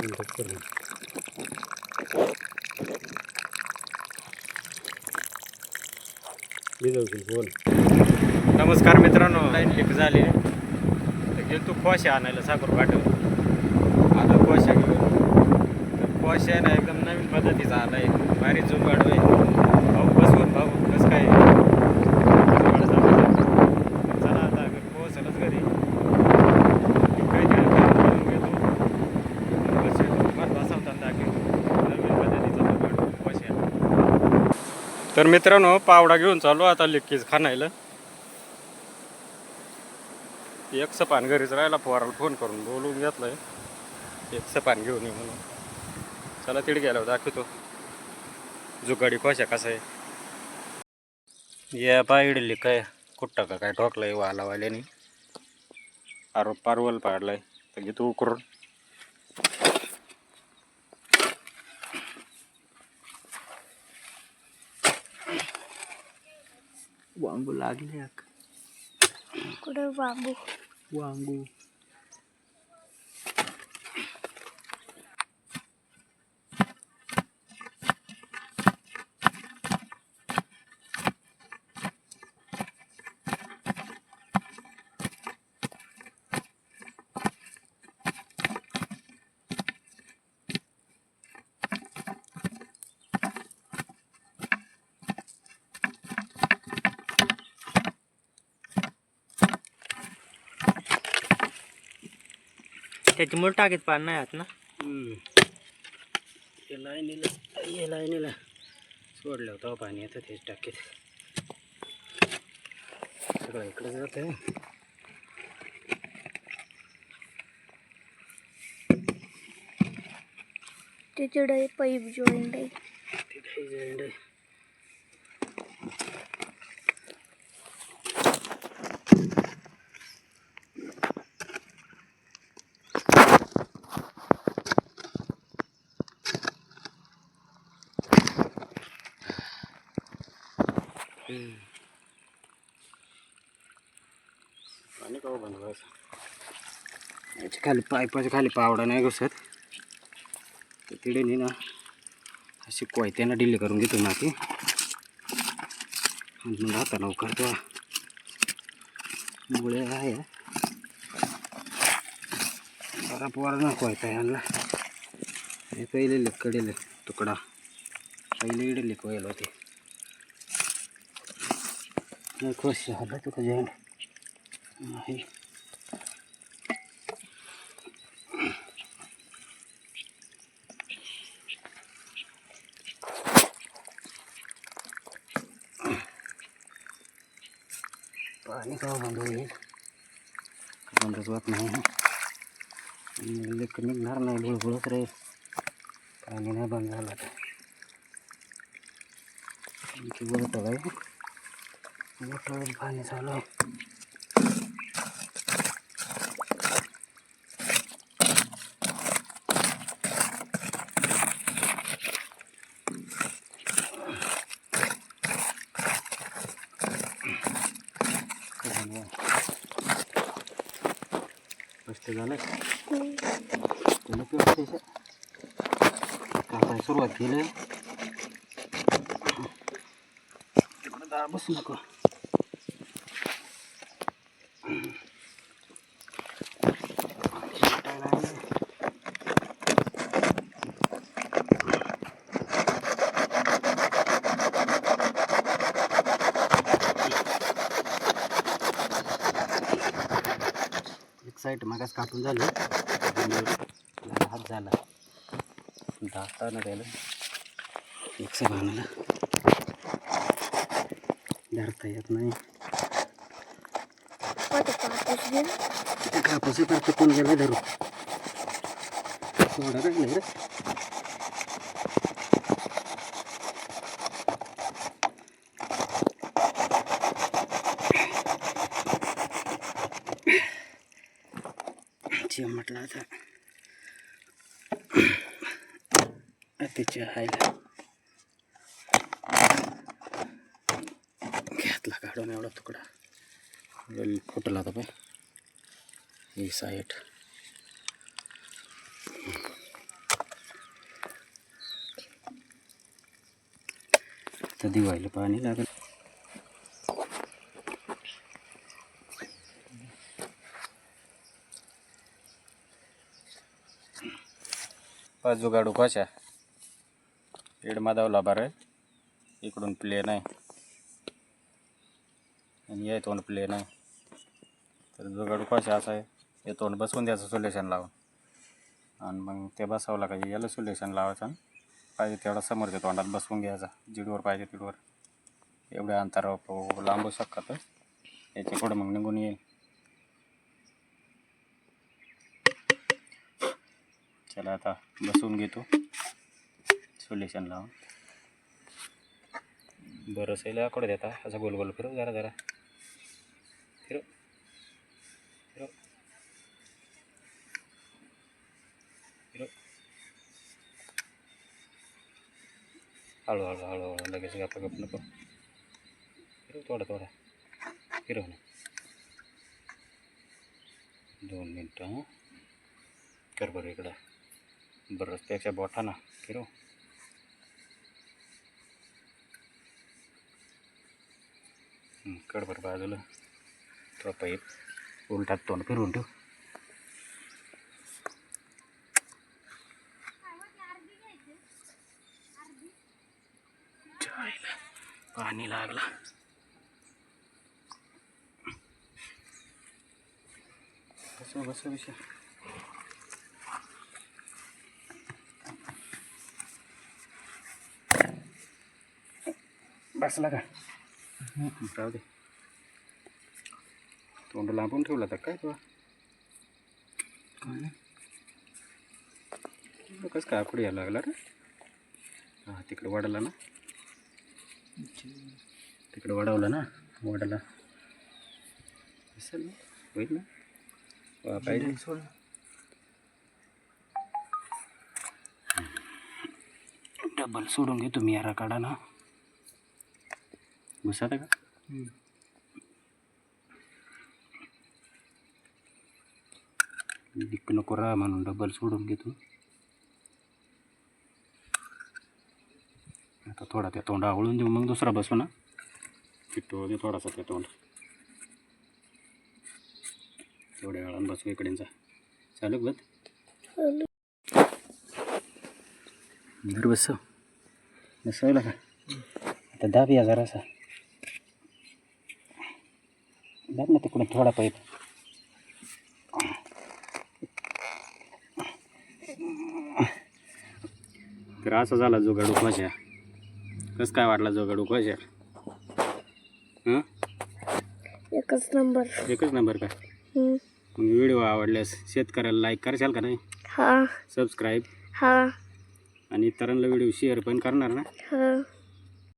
मिनिटात करून. मी जाऊ शकतो बोल. नमस्कार मित्रांनो. लाईन लीक झाली. तर गेलो तू खोशे आणायला साखर पाठव आता खोशा घेऊन. तर खोशा ना एकदम नवीन पद्धतीचा आला आहे भारी जुगाड आहे भाऊ बसवून भाऊ कसं काय जुगाड चालू आहे. चला आता पोहोचलच घरी काय काय करून घेतो बस येतो मग बसवताना दाखवतो नवीन पद्धतीचा जुगाड खोशा तर मित्रांनो पावडा घेऊन चालू आता लिक्कीज खाणायला. एक सपान घरीच राहिला पोराला फोन करून बोलून घेतलंय. एक सपान घेऊन ये म्हणून. चला तिथे गेला दाखवतो. जुगाडी कशा कसा आहे? या पायडली काय कुट्टा का काय ठोकलाय वाला वाल्याने आरोप पारवल पाडलाय. तर घेतो उकरून. वांगू लागले कुठं बांबू वांगू. त्याच्यामुळे टाकीत पाणी नाही आत ना. हे लाईनीला हे लाईनीला सोडलं होतं पाणी येतं तेच टाकीत. सगळं इकडे जात आहे तिकडे पाईप जॉईंट आहे तिथे जॉईंट आहे पाणी का बंद व्हायचं याच्या खाली पाईपाच्या खाली पावडा नाही घुसत तर तिथे ना अशी कोयत्यानं डिले करून घेतो ना ती. म्हणून मग आता लवकर तो मुळे आहे. जरा पोरा ना कोयता यांना हे पहिले लिकडे तुकडा. पहिले इडे लिकवायला होते. नाही खुश झालं तुका जॉईंट नाही पाणी का बंद होईल बंदच होत नाही लेक निघणार नाही बुळबुळच राहील पाणी नाही बंद झालं तर आणखी बोलतो काय मोठं पाणी चालू आहे मस्त झालं तुला पिवळं त्याचं कापायला सुरुवात केली तिकडं दार बसू नको साईड मागास कापून झाली. हात झाला. दातानं त्याला मिक्स बांधला धरता येत नाही. कापूस तर चुकून गेला धरू? सोडा नाही रे शिव म्हटलं आता तिच्या हायला. घेतला काढून एवढा तुकडा. वेल फुटला होता पण ही साईट तर दिवायला पाणी लागलं. पाच जुगाडू कशा? इड मादावला बरं. इकडून प्लेन आहे आणि या तोंड प्लेन आहे तर जुगाडू कशा असा आहे हे तोंड बसवून द्यायचं सोल्युशन लावून. आणि मग ते बसावं का याला सोल्युशन लावायचं आणि पाहिजे तेवढा समोरच्या तोंडात बसवून घ्यायचा. जिडवर पाहिजे तिडवर. एवढ्या अंतरावर लांबू शकतात याच्याकडं मग निघून येईल. चला आता बसवून घेतो. सोल्युशन लावून. बरं असेल आकडे देता असं गोल गोल फिरव जरा जरा. फिरव. फिरव. फिरव. हळूहळू हळूहळू लगेच गप गप नको. फिरव थोडा थोडा. फिरव ना. दोन मिनटं हं. कर बरं इकडं. बरं रस्त्याच्या बोटा ना फिरव. हं, कर बरं बाजूला. तो पाईप उलटात तोंड फिरवून ठेव. पाणी लागला. बस बस विषय बसला का? राहू दे. तोंड लांबून ठेवला तर काय तुला कसं काय आखूड यायला लागला रे. हां तिकडे वाढवला ना. तिकडे वाढवलं ना वाढला. असेल ना? होईल ना? पाहिजे. सोड डबल सोडून घेतो मी यारा काढा ना घुसात का? दिक्क नको राहा म्हणून डबल सोडून घेतो. आता थोडा त्या तोंड आवळून देऊ मग दुसरा बसू ना. फिटतो दे थोडासा त्या तोंड. तेवढ्या वेळानं बसू इकडेचा चालू बघ घर बसव. बसवला का? आता दाब या जरासा दाब ना तिकडून थोडा पाईप तर असा झाला जोगाडू कशा कसं काय वाटला जोगाडू कशा हां? एकच नंबर. एकच नंबर का. मग व्हिडिओ आवडल्यास शेतकऱ्याला लाईक करशाल का नाही? हा. सबस्क्राईब हा. आणि इतरांना व्हिडिओ शेअर पण करणार ना? हा.